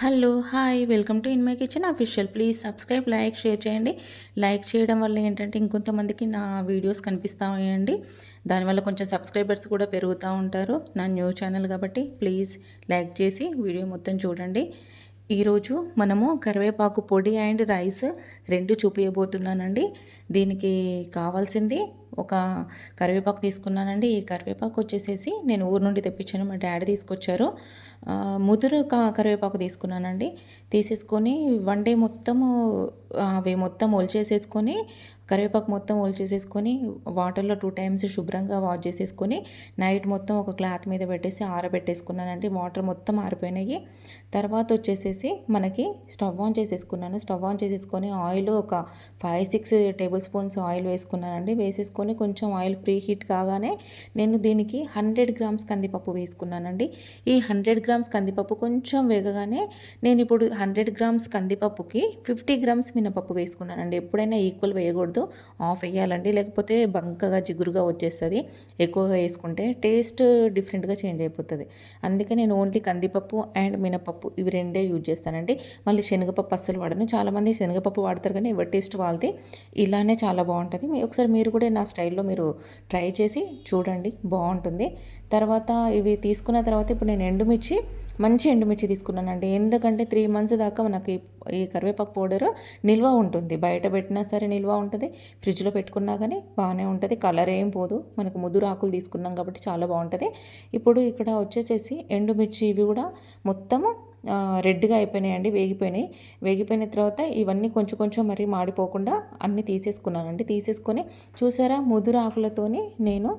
Hello hi welcome to in my kitchen official. Please subscribe like share చేయండి. Like చేయడం వల్ల ఏంటంటే ఇంకొంతమందికి నా వీడియోస్ కనిపిస్తాయండి దానివల్ల కొంచెం సబ్స్క్రైబర్స్ కూడా పెరుగుతూ ఉంటారు. నా న్యూ ఛానల్ కాబట్టి ప్లీజ్ లైక్ చేసి వీడియో మొత్తం చూడండి. ఈరోజు మనము కరివేపాకు పొడి అండ్ రైస్ రెండు చూపించబోతున్నానండి దీనికి కావాల్సింది ఒక కరివేపాకు తీసుకున్నానండి. ఈ కరివేపాకు వచ్చేసేసి నేను ఊరు నుండి తెప్పించాను. మా డాడీ తీసుకొచ్చారు. ముదురు కరివేపాకు తీసుకున్నానండి. తీసేసుకొని వన్ డే మొత్తము అవి మొత్తం ఒలిచేసేసుకొని కరివేపాకు మొత్తం ఒలిచేసేసుకొని వాటర్లో టూ టైమ్స్ శుభ్రంగా వాష్ చేసేసుకొని నైట్ మొత్తం ఒక క్లాత్ మీద పెట్టేసి ఆరబెట్టేసుకున్నానండి. వాటర్ మొత్తం ఆరిపోయినాయి. తర్వాత వచ్చేసేసి మనకి స్టవ్ ఆన్ చేసేసుకున్నాను. స్టవ్ ఆన్ చేసేసుకొని ఆయిల్ ఒక five six tablespoons oil వేసుకున్నానండి. వేసేసుకుని కొంచెం ఆయిల్ ప్రీ హీట్ కాగానే నేను దీనికి హండ్రెడ్ గ్రామ్స్ కందిపప్పు వేసుకున్నానండి. ఈ హండ్రెడ్ గ్రామ్స్ కందిపప్పు కొంచెం వేగగానే నేను ఇప్పుడు హండ్రెడ్ గ్రామ్స్ కందిపప్పుకి ఫిఫ్టీ గ్రామ్స్ మినపప్పు వేసుకున్నానండి. ఎప్పుడైనా ఈక్వల్ వేయకూడదు. ఆఫ్ వేయాలండి. లేకపోతే బంకగా జిగురుగా వచ్చేస్తుంది. ఎక్కువగా వేసుకుంటే టేస్ట్ డిఫరెంట్గా చేంజ్ అయిపోతుంది. అందుకే నేను ఓన్లీ కందిపప్పు అండ్ మినపప్పు ఇవి రెండే యూజ్ చేస్తానండి. మళ్ళీ శనగపప్పు అస్సలు వాడను. చాలామంది శనగపప్పు వాడతారు కానీ ఎవరి టేస్ట్ వాళ్ళది. ఇలానే చాలా బాగుంటుంది. ఒకసారి మీరు కూడా నా స్టైల్లో మీరు ట్రై చేసి చూడండి బాగుంటుంది. తర్వాత ఇవి తీసుకున్న తర్వాత ఇప్పుడు నేను ఎండుమిర్చి మంచి ఎండుమిర్చి తీసుకున్నానండి. ఎందుకంటే త్రీ మంత్స్ దాకా మనకి ఈ కరివేపాకు పౌడర్ నిల్వ ఉంటుంది. బయట పెట్టినా సరే నిల్వ ఉంటుంది. ఫ్రిడ్జ్లో పెట్టుకున్నా కానీ బాగానే ఉంటుంది. కలర్ ఏం పోదు. మనకు ముదురు ఆకులు తీసుకున్నాం కాబట్టి చాలా బాగుంటుంది. ఇప్పుడు ఇక్కడ వచ్చేసేసి ఎండుమిర్చి ఇవి కూడా మొత్తము రెడ్గా అయిపోయినాయండి వేగిపోయినాయి. వేగిపోయిన తర్వాత ఇవన్నీ కొంచెం కొంచెం మరి మాడిపోకుండా అన్నీ తీసేసుకున్నానండి. తీసేసుకొని చూసారా ముదురు ఆకులతోని నేను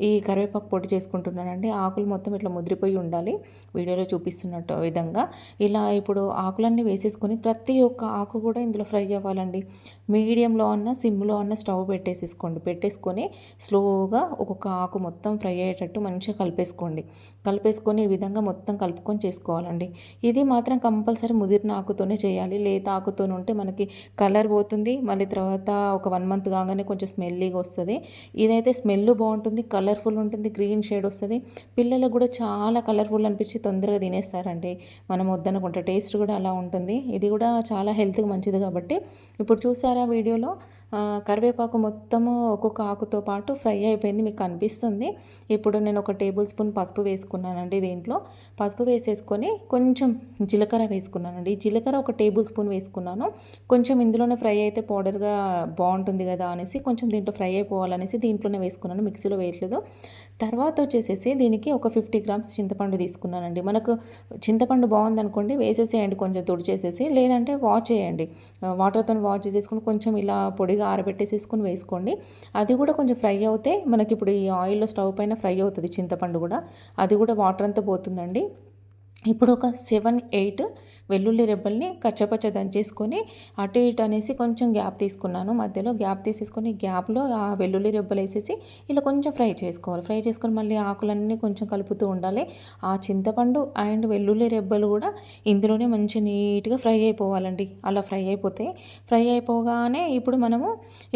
ఈ కరివేపాకు పొడి చేసుకుంటున్నానండి. ఆకులు మొత్తం ఇట్లా ముద్రిపోయి ఉండాలి. వీడియోలో చూపిస్తున్నట్టు విధంగా. ఇలా ఇప్పుడు ఆకులన్నీ వేసేసుకొని ప్రతి ఒక్క ఆకు కూడా ఇందులో ఫ్రై అవ్వాలండి. మీడియంలో అన్న సిమ్లో అన్న స్టవ్ పెట్టేసేసుకోండి. పెట్టేసుకొని స్లోగా ఒక్కొక్క ఆకు మొత్తం ఫ్రై అయ్యేటట్టు మంచిగా కలిపేసుకోండి. కలిపేసుకొని ఈ విధంగా మొత్తం కలుపుకొని చేసుకోవాలండి. ఇది మాత్రం కంపల్సరీ ముదిరిన ఆకుతోనే చేయాలి. లేత ఆకుతో ఉంటే మనకి కలర్ పోతుంది. మళ్ళీ తర్వాత ఒక వన్ మంత్ కాగానే కొంచెం స్మెల్లీగా వస్తుంది. ఇదైతే స్మెల్ బాగుంటుంది కలర్ కలర్ఫుల్ ఉంటుంది గ్రీన్ షేడ్ వస్తుంది. పిల్లలకు కూడా చాలా కలర్ఫుల్ అనిపించి తొందరగా తినేస్తారండి. మనం వద్దనుకుంటే టేస్ట్ కూడా అలా ఉంటుంది. ఇది కూడా చాలా హెల్త్కి మంచిది కాబట్టి. ఇప్పుడు చూసారా వీడియోలో? కరివేపాకు మొత్తము ఒక్కొక్క ఆకుతో పాటు ఫ్రై అయిపోయింది మీకు కనిపిస్తుంది ఇప్పుడు నేను ఒక టేబుల్ స్పూన్ పసుపు వేసుకున్నానండి దీంట్లో. పసుపు వేసేసుకొని కొంచెం జీలకర్ర వేసుకున్నానండి. జీలకర్ర ఒక టేబుల్ స్పూన్ వేసుకున్నాను. కొంచెం ఇందులోనే ఫ్రై అయితే పౌడర్గా బాగుంటుంది కదా అనేసి కొంచెం దీంట్లో ఫ్రై అయిపోవాలనేసి దీంట్లోనే వేసుకున్నాను మిక్సీలో వేయట్లేదు. తర్వాత వచ్చేసేసి దీనికి ఒక ఫిఫ్టీ గ్రామ్స్ చింతపండు తీసుకున్నానండి. మనకు చింతపండు బాగుందనుకోండి వేసేసేయండి కొంచెం తుడిచేసేసి లేదంటే వాష్ చేయండి. వాటర్తో వాష్ చేసేసుకుని కొంచెం ఇలా పొడిగా ఆరబెట్టేసేసుకొని వేసుకోండి. అది కూడా కొంచెం ఫ్రై అవుతే మనకి ఇప్పుడు ఈ ఆయిల్లో స్టవ్ పైన ఫ్రై అవుతుంది చింతపండు కూడా. అది కూడా వాటర్ అంతా పోతుందండి. ఇప్పుడు ఒక సెవెన్ ఎయిట్ వెల్లుల్లి రెబ్బల్ని కచ్చపచ్చ దంచేసుకొని అటు ఇటు అనేసి కొంచెం గ్యాప్ తీసుకున్నాను. మధ్యలో గ్యాప్ తీసేసుకొని గ్యాప్లో ఆ వెల్లుల్లి రెబ్బలు వేసేసి ఇలా కొంచెం ఫ్రై చేసుకోవాలి. ఫ్రై చేసుకొని మళ్ళీ ఆకులన్నీ కొంచెం కలుపుతూ ఉండాలి. ఆ చింతపండు అండ్ వెల్లుల్లి రెబ్బలు కూడా ఇందులోనే మంచి నీట్గా ఫ్రై అయిపోవాలండి. అలా ఫ్రై అయిపోతే ఫ్రై అయిపోగానే ఇప్పుడు మనము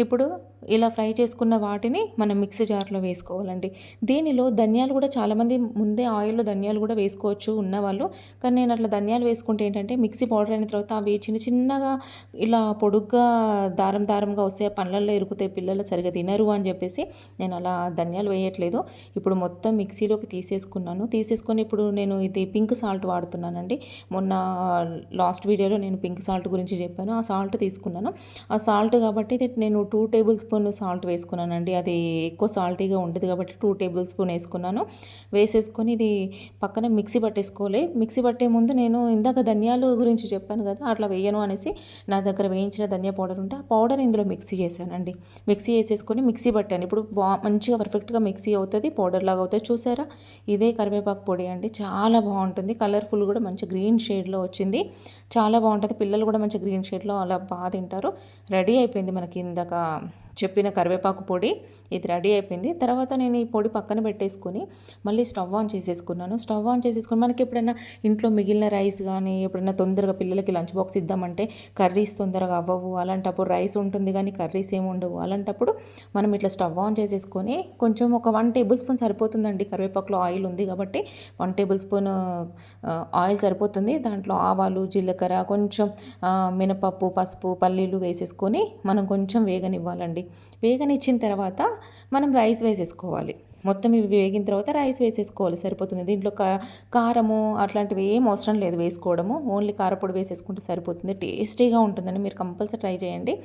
ఇప్పుడు ఇలా ఫ్రై చేసుకున్న వాటిని మనం మిక్సీ జార్లో వేసుకోవాలండి. దీనిలో ధనియాలు కూడా చాలామంది ముందే ఆయిల్లో ధనియాలు కూడా వేసుకోవచ్చు. ఉన్నవాళ్ళు కానీ నేను అట్లా ధనియాలు వేసుకుంటే ఏంటంటే మిక్సీ పౌడర్ అయిన తర్వాత అవి చిన్న చిన్నగా ఇలా పొడుగ్గా దారం దారంగా వస్తే పండ్లల్లో ఇరుకుతాయి పిల్లలు సరిగా తినరు అని చెప్పేసి నేను అలా ధనియాలు వేయట్లేదు. ఇప్పుడు మొత్తం మిక్సీలోకి తీసేసుకున్నాను. తీసేసుకొని ఇప్పుడు నేను ఇది పింక్ సాల్ట్ వాడుతున్నానండి. మొన్న లాస్ట్ వీడియోలో నేను పింక్ సాల్ట్ గురించి చెప్పాను. ఆ సాల్ట్ తీసుకున్నాను. ఆ సాల్ట్ కాబట్టి ఇది నేను టూ టేబుల్ స్పూన్ సాల్ట్ వేసుకున్నానండి. అది ఎక్కువ సాల్టీగా ఉండదు కాబట్టి టూ టేబుల్ స్పూన్ వేసుకున్నాను. వేసేసుకొని ఇది పక్కన మిక్సీ పట్టేసుకోవాలి. మిక్సీ పట్టే ముందు నేను ఇందాక ధనియాలు గురించి చెప్పాను కదా అట్లా వేయను అనేసి నా దగ్గర వేయించిన ధనియా పౌడర్ ఉంటే ఆ పౌడర్ ఇందులో మిక్సీ చేశానండి. మిక్సీ వేసేసుకొని మిక్సీ పట్టాను. ఇప్పుడు బా మంచిగా పర్ఫెక్ట్గా మిక్సీ అవుతుంది పౌడర్ లాగా అవుతుంది. చూసారా? ఇదే కరివేపాకు పొడి అండి. చాలా బాగుంటుంది. కలర్ఫుల్ కూడా మంచి గ్రీన్ షేడ్లో వచ్చింది. చాలా బాగుంటుంది. పిల్లలు కూడా మంచి గ్రీన్ షేడ్లో అలా బాగా తింటారు. రెడీ అయిపోయింది మనకి ఇందాక చెప్పిన కరివేపాకు పొడి ఇది రెడీ అయిపోయింది. తర్వాత నేను ఈ పొడి పక్కన పెట్టేసుకొని మళ్ళీ స్టవ్ ఆన్ చేసేసుకున్నాను. స్టవ్ ఆన్ చేసేసుకుని మనకి ఎప్పుడైనా ఇంట్లో మిగిలిన రైస్ కానీ ఎప్పుడైనా తొందరగా పిల్లలకి లంచ్ బాక్స్ ఇద్దామంటే కర్రీస్ తొందరగా అవ్వవు. అలాంటప్పుడు రైస్ ఉంటుంది కానీ కర్రీస్ ఏమి ఉండవు. అలాంటప్పుడు మనం ఇట్లా స్టవ్ ఆన్ చేసేసుకొని కొంచెం ఒక వన్ టేబుల్ స్పూన్ సరిపోతుందండి. కరివేపాకులో ఆయిల్ ఉంది కాబట్టి వన్ టేబుల్ స్పూన్ ఆయిల్ సరిపోతుంది. దాంట్లో ఆవాలు జీలకర్ర కొంచెం మినపప్పు పసుపు పల్లీలు వేసేసుకొని మనం కొంచెం వేగనివ్వాలండి. వేగనిచ్చిన తర్వాత మనం రైస్ వేసేసుకోవాలి. మొత్తం ఇవి వేగిన తర్వాత రైస్ వేసేసుకోవాలి. సరిపోతుంది. దీంట్లో కా కారము అట్లాంటివి ఏం అవసరం లేదు వేసుకోవడము. ఓన్లీ కారపొడి వేసేసుకుంటే సరిపోతుంది. టేస్టీగా ఉంటుందండి. మీరు కంపల్సరీ ట్రై చేయండి.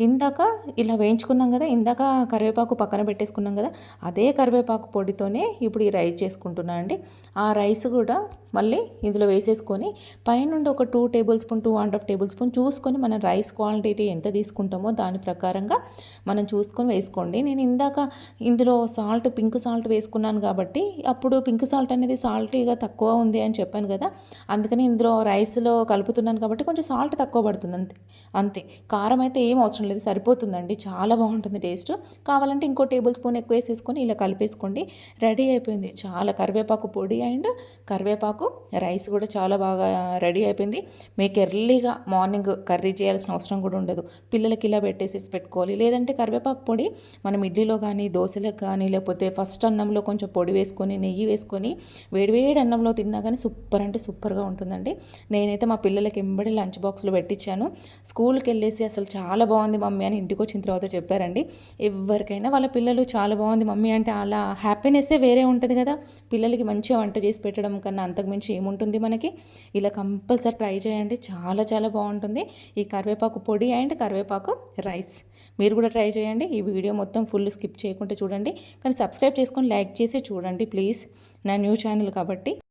ఇందాక ఇలా వేయించుకున్నాం కదా ఇందాక కరివేపాకు పక్కన పెట్టేసుకున్నాం కదా అదే కరివేపాకు పొడితోనే ఇప్పుడు ఈ రైస్ చేసుకుంటున్నా అండి. ఆ రైస్ కూడా మళ్ళీ ఇందులో వేసేసుకొని పైనుండి ఒక two tablespoon two and half tablespoon చూసుకొని మనం రైస్ క్వాంటిటీ ఎంత తీసుకుంటామో దాని ప్రకారంగా మనం చూసుకొని వేసుకోండి. నేను ఇందాక ఇందులో సాల్ట్ పింక్ సాల్ట్ వేసుకున్నాను కాబట్టి అప్పుడు పింక్ సాల్ట్ అనేది సాల్టీగా తక్కువ ఉంది అని చెప్పాను కదా అందుకని ఇందులో రైస్లో కలుపుతున్నాను కాబట్టి కొంచెం సాల్ట్ తక్కువ పడుతుంది అంతే అంతే. కారం అయితే ఏం అవసరం లేదు సరిపోతుందండి. చాలా బాగుంటుంది టేస్ట్ కావాలంటే ఇంకో టేబుల్ స్పూన్ ఎక్కువ వేసేసుకొని ఇలా కలిపేసుకోండి. రెడీ అయిపోయింది. చాలా కరివేపాకు పొడి అండ్ కరివేపాకు రైస్ కూడా చాలా బాగా రెడీ అయిపోయింది. మీకు ఎర్లీగా మార్నింగ్ కర్రీ చేయాల్సిన అవసరం కూడా ఉండదు. పిల్లలకి ఇలా పెట్టేసేసి పెట్టుకోవాలి. లేదంటే కరివేపాకు పొడి మనం ఇడ్లీలో కానీ దోశలకు కానీ లేకపోతే ఫస్ట్ అన్నంలో కొంచెం పొడి వేసుకొని నెయ్యి వేసుకొని వేడివేడి అన్నంలో తిన్నా కానీ సూపర్ అంటే సూపర్గా ఉంటుందండి. నేనైతే మా పిల్లలకి ఎంబడి లంచ్ బాక్స్లో పెట్టించాను స్కూల్కి వెళ్ళేసి అసలు చాలా బాగుంది. బాగుంది మమ్మీ అని ఇంటికి వచ్చిన తర్వాత చెప్పారండి. ఎవరికైనా వాళ్ళ పిల్లలు చాలా బాగుంది మమ్మీ అంటే అలా హ్యాపీనెస్సే వేరే ఉంటుంది కదా. పిల్లలకి మంచిగా వంట చేసి పెట్టడం కన్నా అంతకుమించి ఏముంటుంది మనకి? ఇలా కంపల్సరీ ట్రై చేయండి. చాలా చాలా బాగుంటుంది. ఈ కరివేపాకు పొడి అండ్ కరివేపాకు రైస్. మీరు కూడా ట్రై చేయండి. ఈ వీడియో మొత్తం ఫుల్ స్కిప్ చేయకుండా చూడండి. కానీ సబ్స్క్రైబ్ చేసుకొని లైక్ చేసి చూడండి ప్లీజ్. నా న్యూ ఛానల్ కాబట్టి.